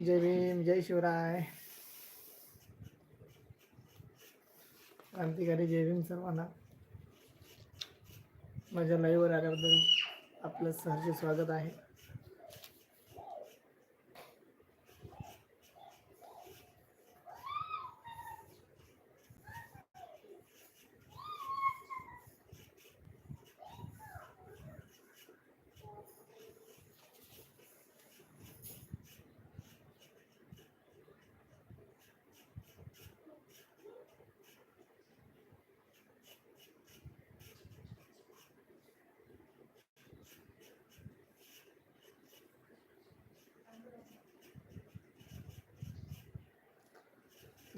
जय भीम जय शिवराय. क्रांतिकारी जय भीम सर्वांना. माझ्या लाईव्हवर आल्याबद्दल आपलं सहर्ष स्वागत आहे.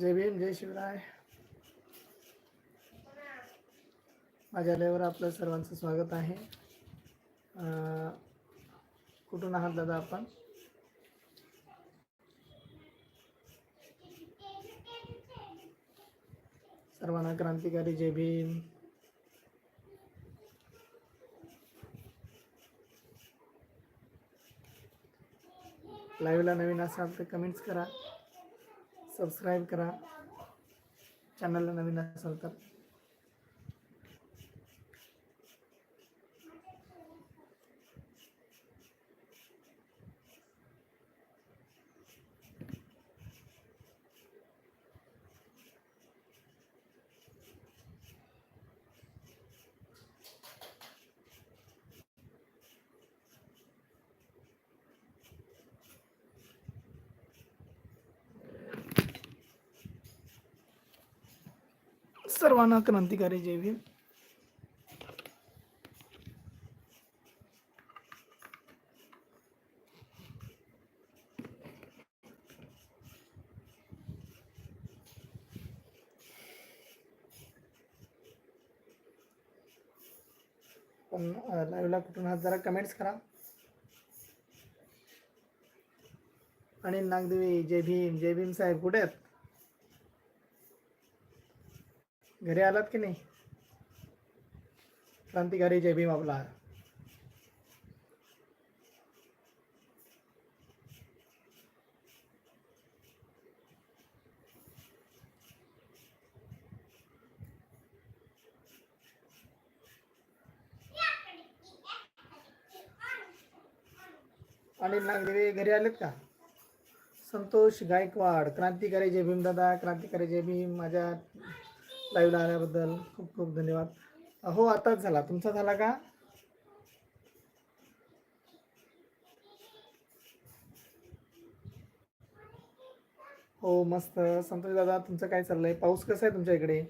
जय भीम जय शिवराय. माझ्या लाईव्हवर आपलं सर्वांचं स्वागत आहे. कुठून आहात दादा आपण? सर्वांना क्रांतिकारी जय भीम. लाईव्हला नवीन असाल तर कमेंट्स करा. सबस्क्राईब करा. चॅनलला नवीन असाल तर. सर्वांना क्रांतिकारी जय भीम. पण लाईव्हला कुठून आहात जरा कमेंट्स करा. आणि नागदेवी जय भीम जय भीम साहेब कुठे आहेत? घरी आलात की नाही? क्रांतिकारी जय भीम आपला. अनिल नागदेवी घरी आलेत का? संतोष गायकवाड क्रांतिकारी जय भीम दादा क्रांतिकारी जय भीम माझ्या लाईव्हला आल्याबद्दल खूप खूप धन्यवाद. हो आताच झाला. तुमचा झाला का? हो मस्त. संतोष दादा तुमचं काय चाललंय? पाऊस कसा आहे तुमच्या इकडे?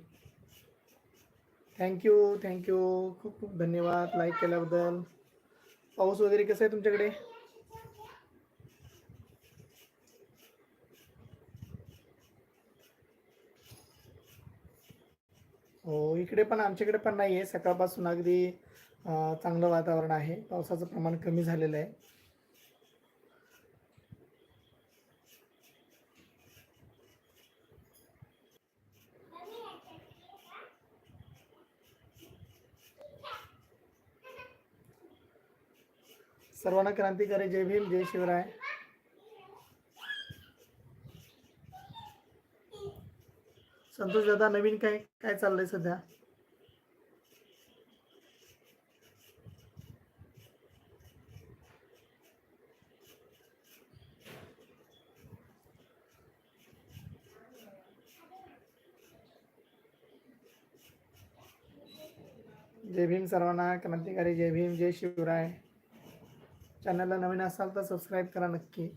थँक्यू थँक्यू खूप खूप धन्यवाद. लाईक केल्याबद्दल. पाऊस वगैरे कसा आहे तुमच्याकडे? हो इकडे पण आमच्याकडे पण नाही आहे सकाळपासून अगदी चांगलं वातावरण आहे. पावसाचं प्रमाण कमी झालेलं आहे. सर्वांना क्रांतिकारी जय भीम जय शिवराय. संतोष दादा नवीन काय काय चाललंय सध्या? जय भीम सर्वांना क्रांतिकारी जय भीम जय शिवराय. चॅनलला नवीन असाल तर सबस्क्राईब करा नक्की.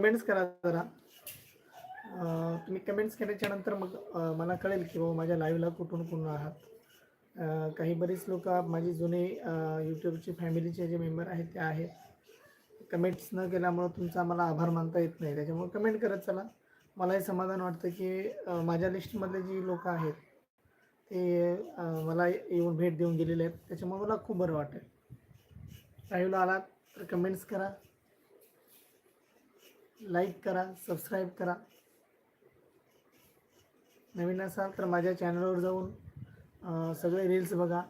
कमेंट्स करा जरा. तुम्ही कमेंट्स केल्याच्यानंतर मग मला कळेल की बाबा माझ्या लाईव्हला कुठून कुठून आहात. काही बरीच लोक माझी जुने यूट्यूबचे फॅमिलीचे जे मेंबर आहेत ते आहेत. कमेंट्स न केल्यामुळं तुमचा मला आभार मानता येत नाही. त्याच्यामुळे कमेंट करत चला. मलाही समाधान वाटतं की माझ्या लिस्टमधले जी लोक आहेत ते मला येऊन भेट देऊन गेलेले आहेत. त्याच्यामुळे मला खूप बरं वाटेल. लाईव्हला आलात तर कमेंट्स करा. लाईक करा सबस्क्राईब करा. नवीन असाल तर माझ्या चॅनलवर जाऊन सगळे रील्स बघा.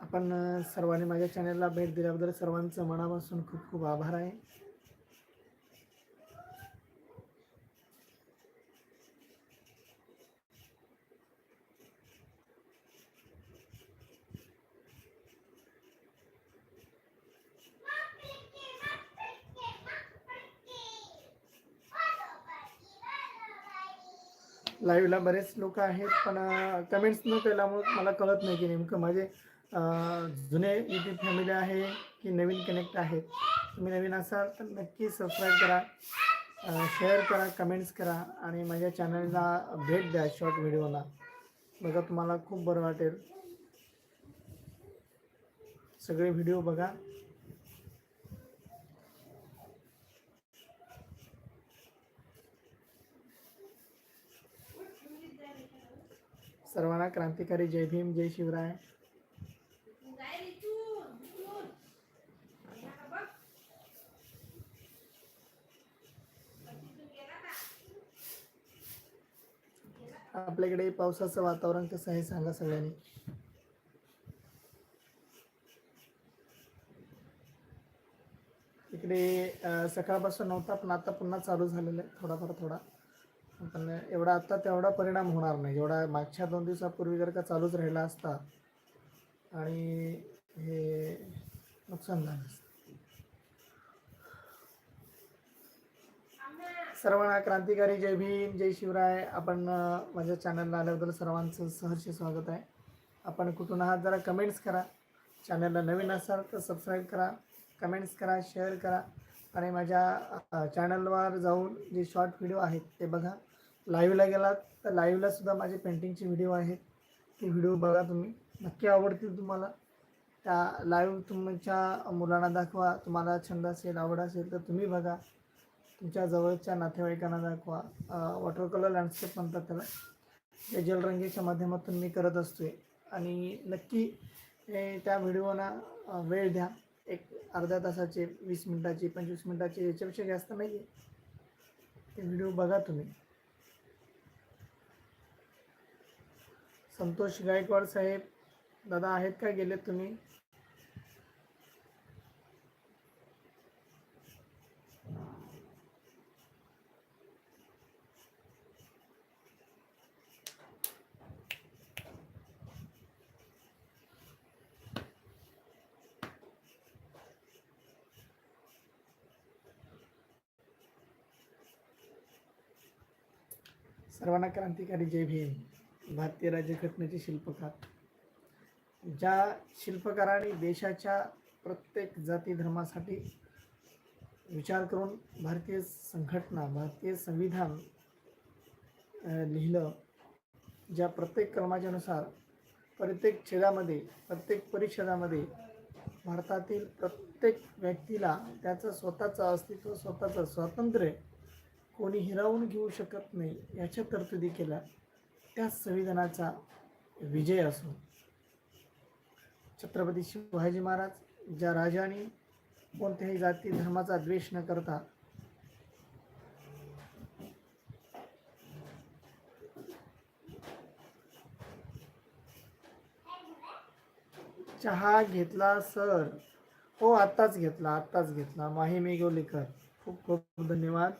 आपण सर्वांनी माझ्या चॅनलला भेट दिल्याबद्दल सर्वांचं मनापासून खूप खूप आभार आहे. लाईव्हला बरेच लोक आहेत पण कमेंट्स न केल्यामुळे मला कळत नाही की नेमकं माझे जुने युट्यूब फॅमिली आहे की नवीन कनेक्ट आहेत तुम्ही नवीन असाल तर नक्की सबस्क्राईब करा शेअर करा कमेंट्स करा आणि माझ्या चॅनलला भेट द्या शॉर्ट व्हिडिओला बघा तुम्हाला खूप बरं वाटेल. सगळे व्हिडिओ बघा. सर्वांना क्रांतिकारी जय भीम जय शिवराय. आपल्याकडे पावसाचं वातावरण कसं आहे सांगा सगळ्यांनी. इकडे सकाळपासून नव्हता पण आता पुन्हा चालू झालेला आहे. थोडाफार थोडा. पण एवढा आत्ता तेवढा परिणाम होणार नाही. जेवढा मागच्या दोन दिवसापूर्वी जर का चालूच राहिला असता आणि हे नुकसान झालं असतं. सर्वांना क्रांतिकारी जय भीम जय शिवराय. आपण माझ्या चॅनलला आल्याबद्दल सर्वांचं सहर्ष स्वागत आहे. आपण कुठून आहात जरा कमेंट्स करा. चॅनलला नवीन असाल तर सबस्क्राईब करा कमेंट्स करा शेअर करा. आणि माझ्या चॅनलवर जाऊन जे शॉर्ट व्हिडिओ आहेत ते बघा. लाईव्हला गेलात तर लाईव्हला सुद्धा माझे पेंटिंगचे व्हिडिओ आहेत. ते व्हिडिओ बघा तुम्ही. नक्की आवडतील तुम्हाला. त्या लाईव्ह तुमच्या मुलांना दाखवा. तुम्हाला छंद असेल आवड असेल तर तुम्ही बघा. तुमच्या जवळच्या नातेवाईकांना दाखवा. वॉटर कलर लँडस्केप म्हणतात त्याला. जे जलरंगीच्या माध्यमातून मी करत असतोय. आणि नक्की त्या व्हिडिओना वेळ द्या. एक अर्ध्या तासाचे वीस मिनटाची पंचवीस मिनटाची याच्यापेक्षा जास्त नाही आहे ते व्हिडिओ बघा तुम्ही. संतोष गायकवाड साहेब दादा आहेत का गेलेत तुम्ही? सर्वांना क्रांतिकारी जय भीम. भारतीय राज्यघटनेचे शिल्पकार. ज्या शिल्पकारांनी देशाच्या प्रत्येक जाती धर्मासाठी विचार करून भारतीय संघटना भारतीय संविधान लिहिलं ज्या प्रत्येक क्रमाच्यानुसार प्रत्येक छेदामध्ये प्रत्येक परिच्छेदामध्ये भारतातील प्रत्येक व्यक्तीला त्याचं स्वतःचं अस्तित्व स्वतःचं स्वातंत्र्य कोणी हिरावून घेऊ शकत नाही याच्या तरतुदी केल्या. त्या संविधानाचा विजय असो छत्रपती शिवाजी महाराज ज्या राजाने कोणत्याही जाती धर्माचा द्वेष न करता चहा घेतला सर. हो आत्ताच घेतला आत्ताच घेतला. माही मेघोलीकर खूप खूप धन्यवाद.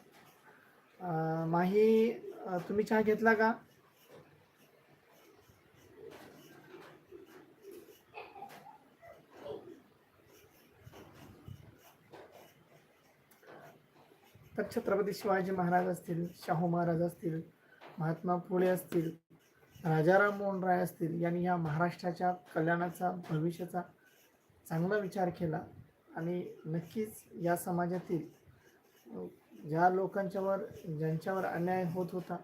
अं, माही तुम्ही चहा घेतला का? तर छत्रपती शिवाजी महाराज असतील शाहू महाराज असतील महात्मा फुले असतील राजाराम मोहन राय असतील यांनी या महाराष्ट्राच्या कल्याणाचा भविष्याचा चांगला विचार केला. आणि नक्कीच या समाजातील ज्या लोकांच्यावर ज्यांच्यावर अन्याय होत होता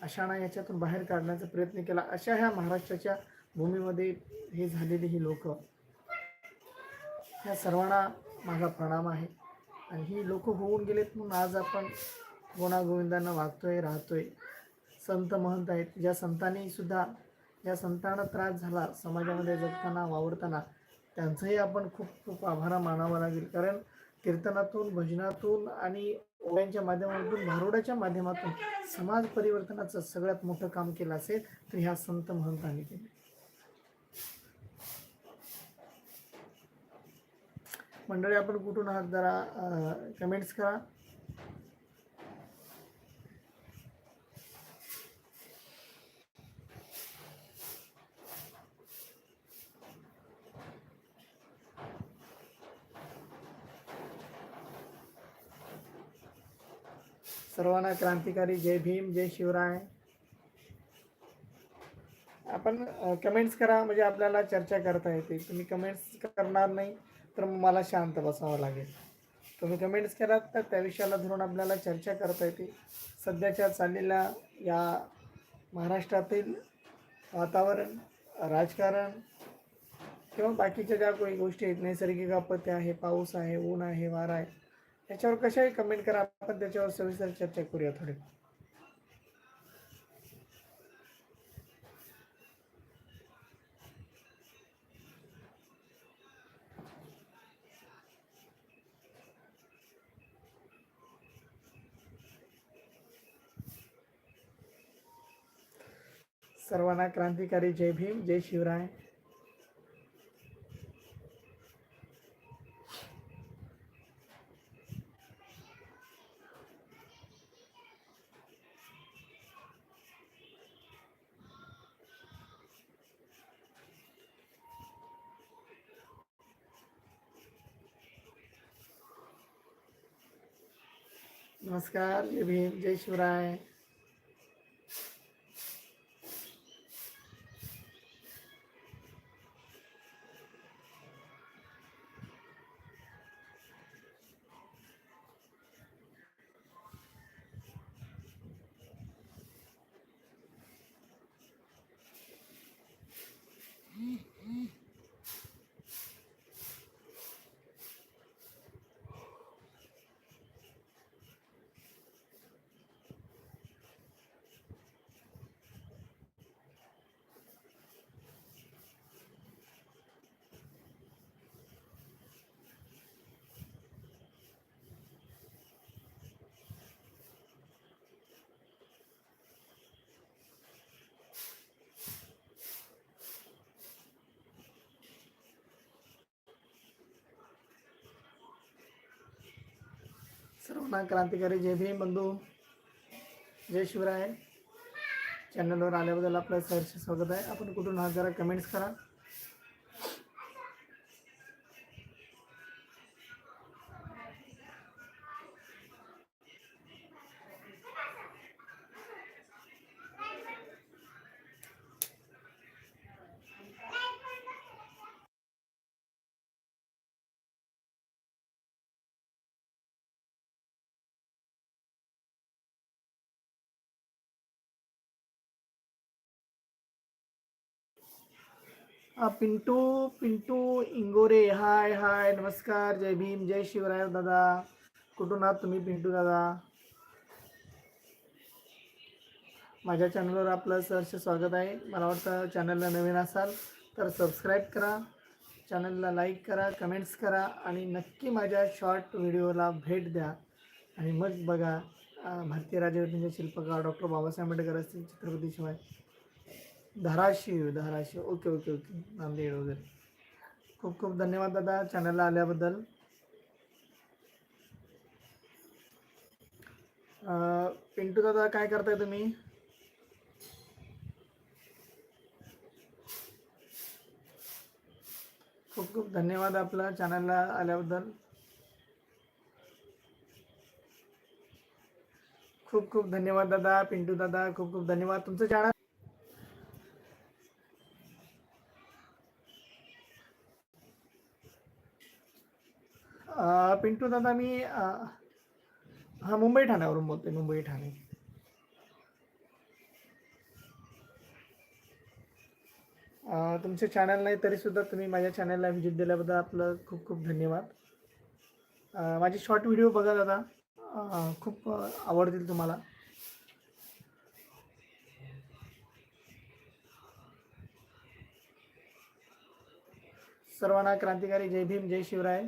अशांना याच्यातून बाहेर काढण्याचा प्रयत्न केला. अशा ह्या महाराष्ट्राच्या भूमीमध्ये हे झालेली ही लोक. ह्या सर्वांना माझा प्रणाम आहे. आणि ही लोक होऊन गेलेत म्हणून आज आपण गुणागोविंदांना वागतोय राहतोय. संत महंत आहेत. ज्या संतांनी सुद्धा ज्या संतांना त्रास झाला समाजामध्ये जगताना वावरताना त्यांचंही आपण खूप खूप आभार मानावा लागेल. कारण कीर्तनातून भजनातून आणि ओळ्यांच्या माध्यमातून भारुडाच्या माध्यमातून समाज परिवर्तनाचं सगळ्यात मोठं काम केलं असेल तर ह्या संत महंतांनी केले. मंडळी आपण कुठून आहात जरा कमेंट्स करा. सर्वांना क्रांतिकारी जय भीम जय शिवराय. आपण कमेंट्स करा म्हणजे आपल्याला चर्चा करता येते. तुम्ही कमेंट्स करणार नाही. तर मला शांत बसावं लागेल. तुम्ही कमेंट्स केलात तर त्या विषयाला धरून आपल्याला चर्चा करता येते. सध्याच्या चाललेल्या या महाराष्ट्रातील वातावरण राजकारण किंवा बाकीच्या ज्या काही गोष्टी आहेत नैसर्गिक आपत्ती आहे पाऊस आहे ऊन आहे वारा आहे याच्यावर कशाही कमेंट करा. आपण त्याच्यावर सविस्तर चर्चा करूया थोडी. सर्वांना क्रांतिकारी जय भीम जय शिवराय। नमस्कार जय भीम जय शिवराय। सर्वांना क्रांतिकारी जय भीम बंधू जय शिवराय. चॅनलवर आल्याबद्दल आपलं सहर्ष स्वागत आहे. आपण कुठून आहात जरा कमेंट्स करा. पिंटू पिंटू इंगोरे हाय हाय नमस्कार जय भीम जय शिवराय दादा. कुठून आहात तुम्ही पिंटू दादा? माझ्या चॅनलवर आपलं सहर्ष स्वागत आहे. मला वाटतं चॅनलला नवीन असाल तर सबस्क्राईब करा. चॅनलला लाईक करा कमेंट्स करा आणि नक्की माझ्या शॉर्ट व्हिडिओला भेट द्या. आणि मग बघा भारतीय राज्यघटनेचे शिल्पकार डॉक्टर बाबासाहेब आंबेडकर असतील छत्रपती शिवाय. Dharashiv Dharashiv. Okay okay okay. Nanded वगैरे. खूप खूप धन्यवाद दादा चॅनलला आल्याबद्दल. अं, पिंटू दादा काय करताय तुम्ही? खूप खूप धन्यवाद आपला चॅनलला आल्याबद्दल. खूप खूप धन्यवाद दादा पिंटू दादा. खूप खूप धन्यवाद. तुमचं चॅनल पिंटू दादा मी हां मुंबई ठाण्यावरून बोलतोय मुंबई ठाणे. तुमचे चॅनल नाही तरीसुद्धा तुम्ही माझ्या चॅनलला व्हिजिट दिल्याबद्दल आपलं खूप खूप धन्यवाद. माझे शॉर्ट व्हिडिओ बघा दादा. खूप आवडतील तुम्हाला. सर्वांना क्रांतिकारी जय भीम जय शिवराय.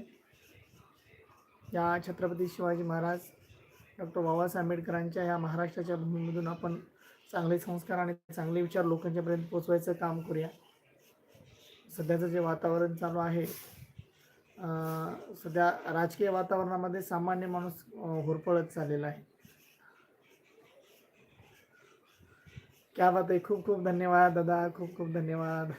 या छत्रपती शिवाजी महाराज डॉक्टर बाबासाहेब आंबेडकरांच्या या महाराष्ट्राच्या भूमीमधून आपण चांगले संस्कार आणि चांगले विचार लोकांच्यापर्यंत पोचवायचं काम करूया. सध्याचं जे वातावरण चालू आहे सध्या राजकीय वातावरणामध्ये सामान्य माणूस होरपळत चाललेला आहे. क्या बात आहे. खूप खूप धन्यवाद दादा. खूप खूप धन्यवाद.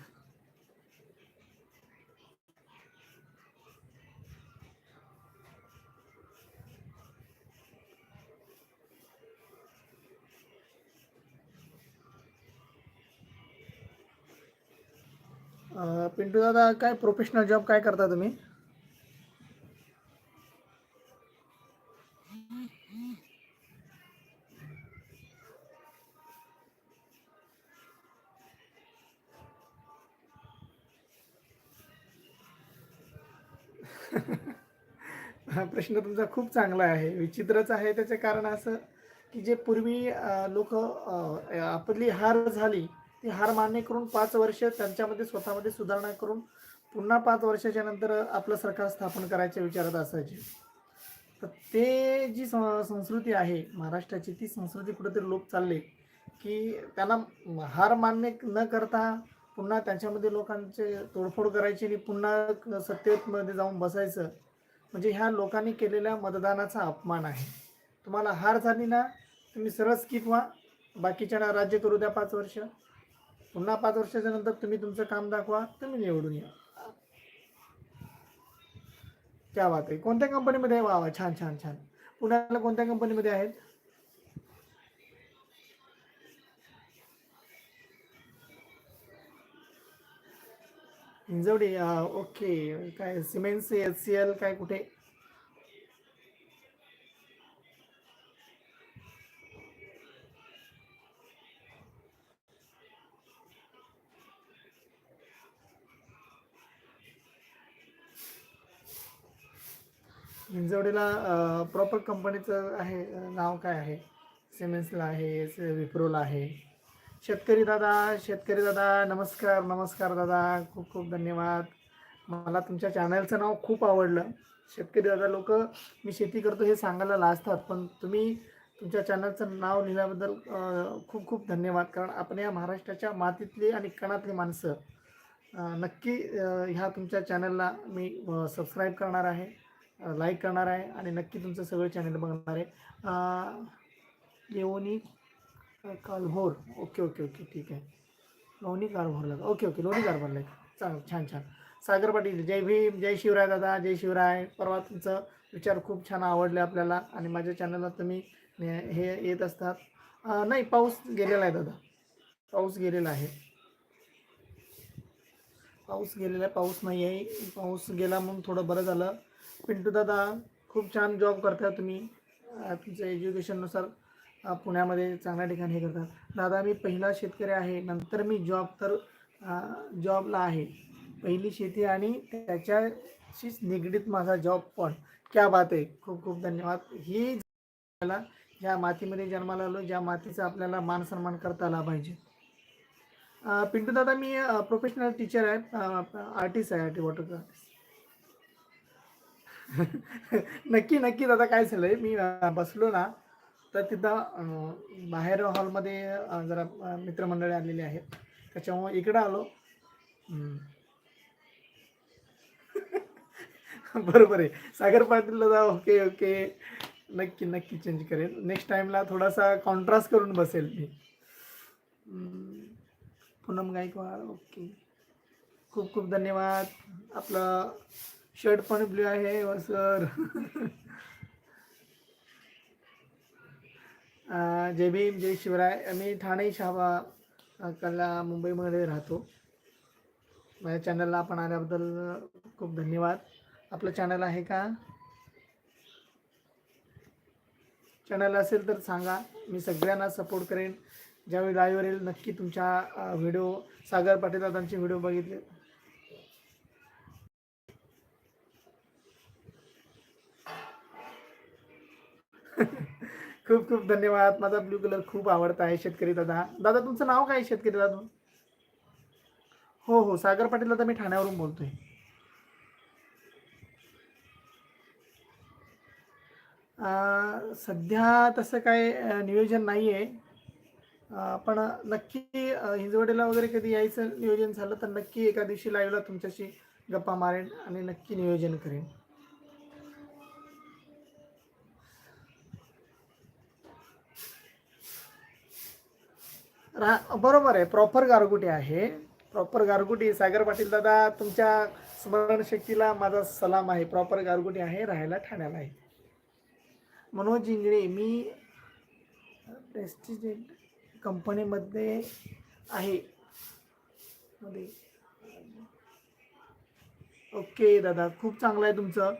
पिंटू दादा काय प्रोफेशनल जॉब काय करता तुम्ही? हा प्रश्न तुमचा खूप चांगला आहे. विचित्रच आहे त्याचं कारण असं की जे पूर्वी लोक आपली हार झाली ती हार मान्य करून पाच वर्ष त्यांच्यामध्ये स्वतःमध्ये सुधारणा करून पुन्हा पाच वर्षाच्या नंतर आपलं सरकार स्थापन करायच्या विचारात असायचे. तर ते जी सं संस्कृती आहे महाराष्ट्राची ती संस्कृती कुठेतरी लोक चालले की त्यांना हार मान्य न करता पुन्हा त्यांच्यामध्ये लोकांचे तोडफोड करायची आणि पुन्हा सत्तेमध्ये जाऊन बसायचं. म्हणजे ह्या लोकांनी केलेल्या मतदानाचा अपमान आहे. तुम्हाला हार झाली ना तुम्ही सरळ स्किप व्हा. बाकीच्यांना राज्य करू द्या पाच वर्ष. पुन्हा पाच वर्षाच्या नंतर तुम्ही तुमचं काम दाखवा तुम्ही निवडून या. क्या बात आहे. कोणत्या कंपनीमध्ये आहे? वा वा छान छान छान. पुण्याला कोणत्या कंपनीमध्ये आहेत? हिंजवडी ओके. काय cement C H C L काय कुठे? विंजवडीला प्रॉपर कंपनीचं आहे नाव काय आहे? सिमेन्सला आहे विप्रोला आहे. शेतकरी दादा शेतकरी दादा नमस्कार नमस्कार दादा खूप खूप धन्यवाद. मला तुमच्या चॅनलचं नाव खूप आवडलं. शेतकरी दादा लोक मी शेती करतो हे सांगायला लाजतात पण तुम्ही तुमच्या चॅनलचं नाव लिहिल्याबद्दल खूप खूप धन्यवाद. कारण आपण या महाराष्ट्राच्या मातीतली आणि कणातली माणसं नक्की ह्या तुमच्या चॅनलला मी सबस्क्राईब करणार आहे. लाईक करणार आहे आणि नक्की तुमचं सगळं चॅनल बघणार आहे. अं, कालभोर. ओके ओके ओके ठीक आहे. लोणी कारभोरला ओके ओके लोणी कारभोरला आहे छान छान. सागर पाटील जय भीम जय शिवराय दादा जय शिवराय. परवा तुमचं विचार खूप छान आवडले आपल्याला आणि माझ्या चॅनलला तुम्ही हे येत असतात. नाही पाऊस गेलेला आहे दादा. पाऊस गेलेला आहे. पाऊस गेलेला आहे पाऊस नाही आहे पाऊस गेला म्हणून थोडं बरं झालं. पिंटू दादा खूप छान जॉब करता तुम्ही. तुमचं तुमच्या एज्युकेशननुसार पुण्यामध्ये चांगल्या ठिकाणी हे करतात. दादा मी पहिला शेतकरी आहे नंतर मी जॉब तर जॉबला आहे. पहिली शेती आणि त्याच्याशीच निगडीत माझा जॉब पण. क्या बात आहे. खूप खूप धन्यवाद. ही आपल्याला ज्या मातीमध्ये जन्माला आलो ज्या मातीचा आपल्याला मान सन्मान करता आला पाहिजे. पिंटू दादा मी प्रोफेशनल टीचर आहे. आर्टिस्ट आहे आर्टी वॉटर आर्टिस्ट नक्की नक्की दादा काय झालंय? मी बसलो ना तर तिथं बाहेर हॉलमध्ये जरा मित्रमंडळी आलेली आहेत. त्याच्यामुळे इकडं आलो. बरोबर आहे. सागर पाटील दादा ओके ओके. नक्की नक्की चेंज करेल नेक्स्ट टाईमला थोडासा कॉन्ट्रास्ट करून बसेल मी. पूनम गायकवाड. ओके. खूप खूप धन्यवाद. आपलं शर्ट पण ब्ल्यू आहे सर जय भीम जय शिवराय. मी ठाणे शहाबा कला मुंबईमध्ये राहतो. माझ्या चॅनलला आपण आल्याबद्दल खूप धन्यवाद. आपलं चॅनल आहे का? चॅनल असेल तर सांगा. मी सगळ्यांना सपोर्ट करेन. ज्यावेळी लाईव्ह येईल नक्की तुमच्या व्हिडिओ सागर पाटील दादांचे व्हिडिओ बघितले. खूप खूप धन्यवाद. माझा ब्ल्यू कलर खूप आवडता आहे शेतकरी दादा. दादा तुमचं नाव काय शेतकरी दादा? हो हो सागर पाटील दादा मी ठाण्यावरून बोलतोय. सध्या तसं काय नियोजन नाही आहे पण नक्की हिंजवडेला वगैरे कधी यायचं नियोजन झालं तर नक्की एका दिवशी लाईव्हला तुमच्याशी गप्पा मारेन आणि नक्की नियोजन करेन. बरोबर आहे. प्रॉपर गारगुटी आहे. प्रॉपर गारगुटी. सागर पाटील दादा तुमच्या स्मरणशक्तीला माझा सलाम आहे. प्रॉपर गारगुटी आहे राहायला ठाण्याला आहे. मनोज इंगळे मी प्रेस्टिजेंट कंपनीमध्ये आहे. मध्ये. ओके दादा. खूप चांगलं आहे तुमचं.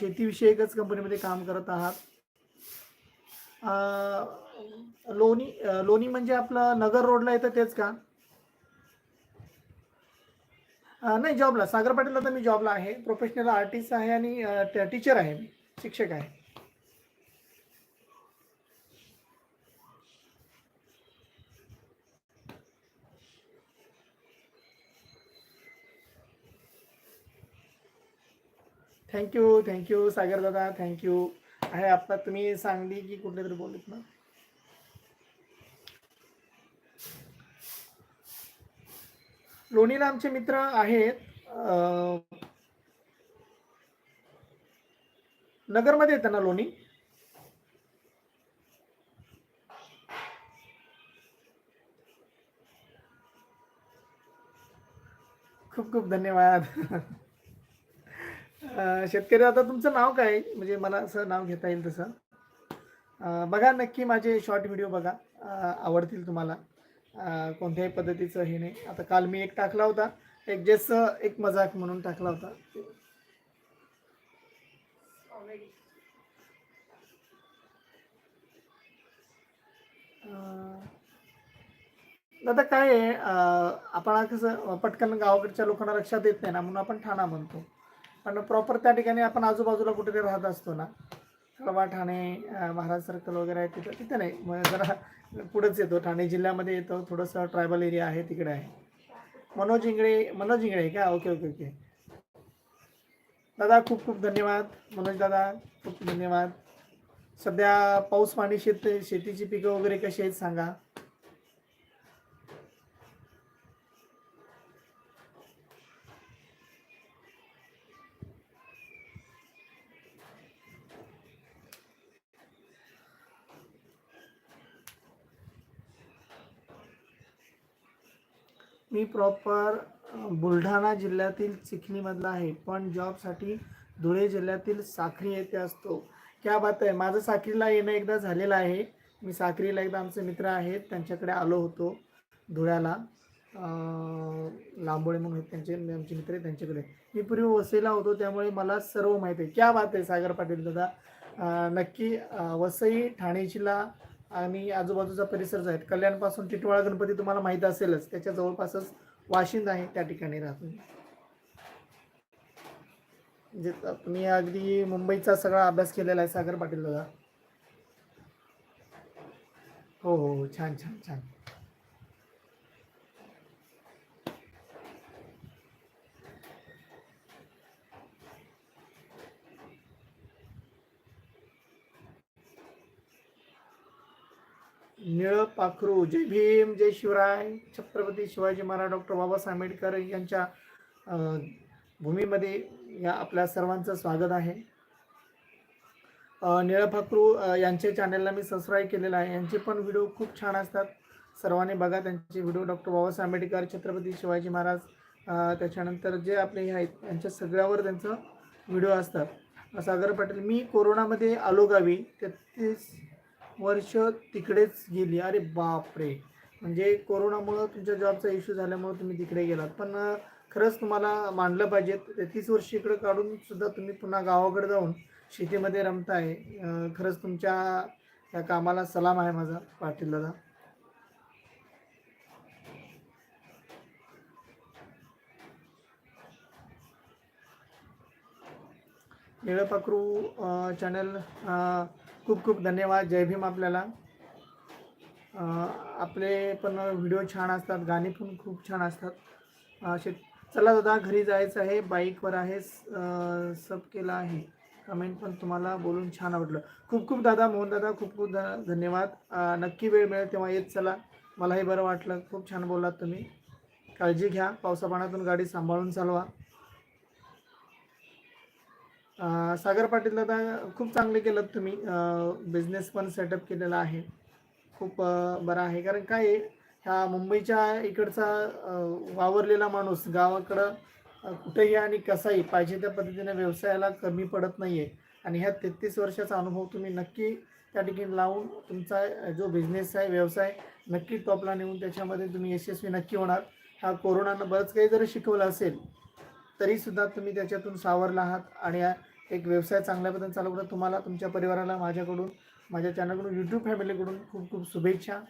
शेतीविषयकच कंपनीमध्ये काम करत आहात. लोणी लोणी म्हणजे आपलं नगर रोडला येतं तेच का? नाही जॉबला. सागर पाटील आता मी जॉबला आहे. प्रोफेशनल आर्टिस्ट आहे आणि टीचर आहे मी. शिक्षक आहे. थँक्यू थँक्यू सागर दादा. थँक्यू आहे आता तुम्ही सांगली की कुठले तरी बोलत ना. लोणीला आमचे मित्र आहेत नगरमध्ये येतं ना लोणी? खूप खूप धन्यवाद. शेतकरी आता तुमचं नाव काय? आहे? म्हणजे मला असं नाव घेता येईल तसं. बघा नक्की माझे शॉर्ट व्हिडिओ बघा. आवडतील तुम्हाला. कोणत्याही पद्धतीचं हे नाही. आता काल मी एक टाकला होता. एक जस्ट एक मजाक म्हणून टाकला होता. दादा काय आहे? आपण कसं पटकन गावाकडच्या लोकांना लक्षात येत नाही ना म्हणून आपण ठाणा म्हणतो. पण प्रॉपर त्या ठिकाणी आपण आजूबाजूला कुठेतरी राहत असतो ना. कळवा ठाणे महाराज सर्कल वगैरे आहे तिथं. तिथं नाही. मग जरा पुढंच येतो. ठाणे जिल्ह्यामध्ये येतो. थोडंसं ट्रायबल एरिया आहे तिकडे आहे. मनोज इंगळे मनोज इंगळे आहे का? ओके ओके ओके दादा खूप खूप धन्यवाद. मनोज दादा खूप धन्यवाद. सध्या पाऊस पाणी शेत शेतीची पिकं वगैरे कशी आहेत सांगा. मी प्रॉपर बुलढाणा जिल्ह्यातील चिखलीमधला आहे. पण जॉबसाठी धुळे जिल्ह्यातील साखरी येथे असतो. क्या बात आहे. माझं साखरीला येणं एकदा झालेलं आहे. मी साखरीला एकदा आमचे मित्र आहेत. त्यांच्याकडे आलो होतो धुळ्याला. लांबोळे म्हणून आहेत त्यांचे. आमचे मित्र आहेत त्यांच्याकडे. मी पूर्वी वसईला होतो. त्यामुळे मला सर्व माहिती आहे. क्या बात आहे सागर पाटील दादा. नक्की वसई ठाणे जिल्हा आणि आजूबाजूचा परिसर जो आहे कल्याणपासून टिटवाळा गणपती तुम्हाला माहीत असेलच त्याच्या जवळपासच वाशिंद आहे त्या ठिकाणी राहतो म्हणजे तुम्ही अगदी मुंबईचा सगळा अभ्यास केलेला आहे सागर पाटील दादा. हो हो हो छान छान छान. निळ पाखरू जय भीम जय शिवराय छत्रपती शिवाजी महाराज डॉक्टर बाबासाहेब आंबेडकर यांच्या भूमीमध्ये या आपल्या सर्वांचं स्वागत आहे. अं, निळ पाखरू यांच्या चॅनलला मी सबस्क्राईब केलेलं आहे. यांचे पण व्हिडिओ खूप छान असतात. सर्वांनी बघा त्यांचे व्हिडिओ डॉक्टर बाबासाहेब आंबेडकर छत्रपती शिवाजी महाराज त्याच्यानंतर जे आपले हे आहेत यांच्या सगळ्यावर त्यांचं व्हिडिओ असतात. सागर पाटील मी कोरोनामध्ये आलो गावी तेहतीस वर्ष तिकडेच गेली. अरे बापरे. म्हणजे कोरोनामुळं तुमच्या जॉबचा इश्यू झाल्यामुळं तुम्ही तिकडे गेलात. पण खरंच तुम्हाला मानलं पाहिजे. तेहतीस वर्ष इकडे काढून सुद्धा तुम्ही पुन्हा गावाकडे जाऊन शेतीमध्ये रमताय. खरंच तुमच्या या कामाला सलाम आहे माझा पाटील दादा. निळपाखरू चॅनल खूप खूप धन्यवाद. जय भीम आपल्याला. आपले पण व्हिडिओ छान असतात गाणी पण खूप छान असतात. असे शेत चला दादा घरी जायचं आहे बाईकवर आहे स- सब केला आहे. कमेंट पण तुम्हाला बोलून छान आवडलं खूप खूप दादा मोहन दादा खूप खूप धन्यवाद. नक्की वेळ मिळेल तेव्हा येत चला. मलाही बरं वाटलं. खूप छान बोललात तुम्ही. काळजी घ्या. पावसापाण्यातून गाडी सांभाळून चालवा. सागर पाटील दादा खूप चांगले केलं तुम्ही. बिझनेस पण सेटअप केलेला आहे. खूप बरं आहे. कारण काय आहे ह्या मुंबईच्या इकडचा वावरलेला माणूस गावाकडं कुठेही आणि कसाही पाहिजे त्या पद्धतीने व्यवसायाला कमी पडत नाही आहे आणि ह्या तेहतीस वर्षाचा अनुभव तुम्ही नक्की त्या ठिकाणी लावून तुमचा जो बिझनेस आहे व्यवसाय नक्की टॉपला नेऊन त्याच्यामध्ये तुम्ही यशस्वी नक्की होणार. हा कोरोनानं बरंच काही जरी शिकवलं असेल तरीसुद्धा तुम्ही त्याच्यातून सावरला आहात आणि एक व्यवसाय चांगल्या पद्धतीने चालू तुम्हाला तुमच्या परिवाराला माझ्याकडून माझ्या चॅनलकडून यूट्यूब फॅमिलीकडून खूप खूप शुभेच्छा.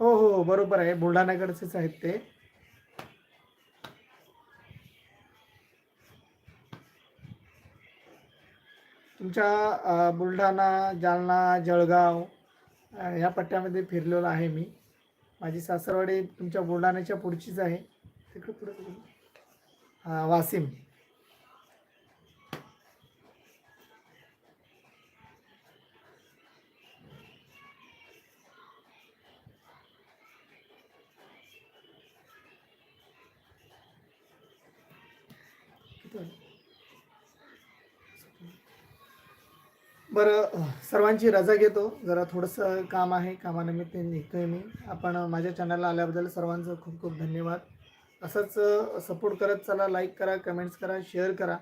हो हो हो, बरोबर आहे. बुलढाण्याकडचेच आहेत ते. तुमच्या बुलढाणा जालना जळगाव ह्या पट्ट्यामध्ये फिरलेलो आहे मी. माझी सासरवाडी तुमच्या बुलढाण्याच्या पुढचीच आहे. तिकडे पुढे वासिम बरं सर्वांची रजा घेतो. जरा थोडंसं काम आहे कामानिमित्त निघतोय मी. आपण माझ्या चॅनलला आल्याबद्दल सर्वांचं खूप खूप धन्यवाद. असंच सपोर्ट करत चला लाईक करा कमेंट्स करा शेअर करा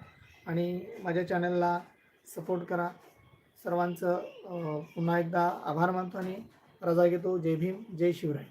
आणि माझ्या चॅनलला सपोर्ट करा. सर्वांचं पुन्हा एकदा आभार मानतो आणि रजा घेतो. जय भीम जय शिवराय.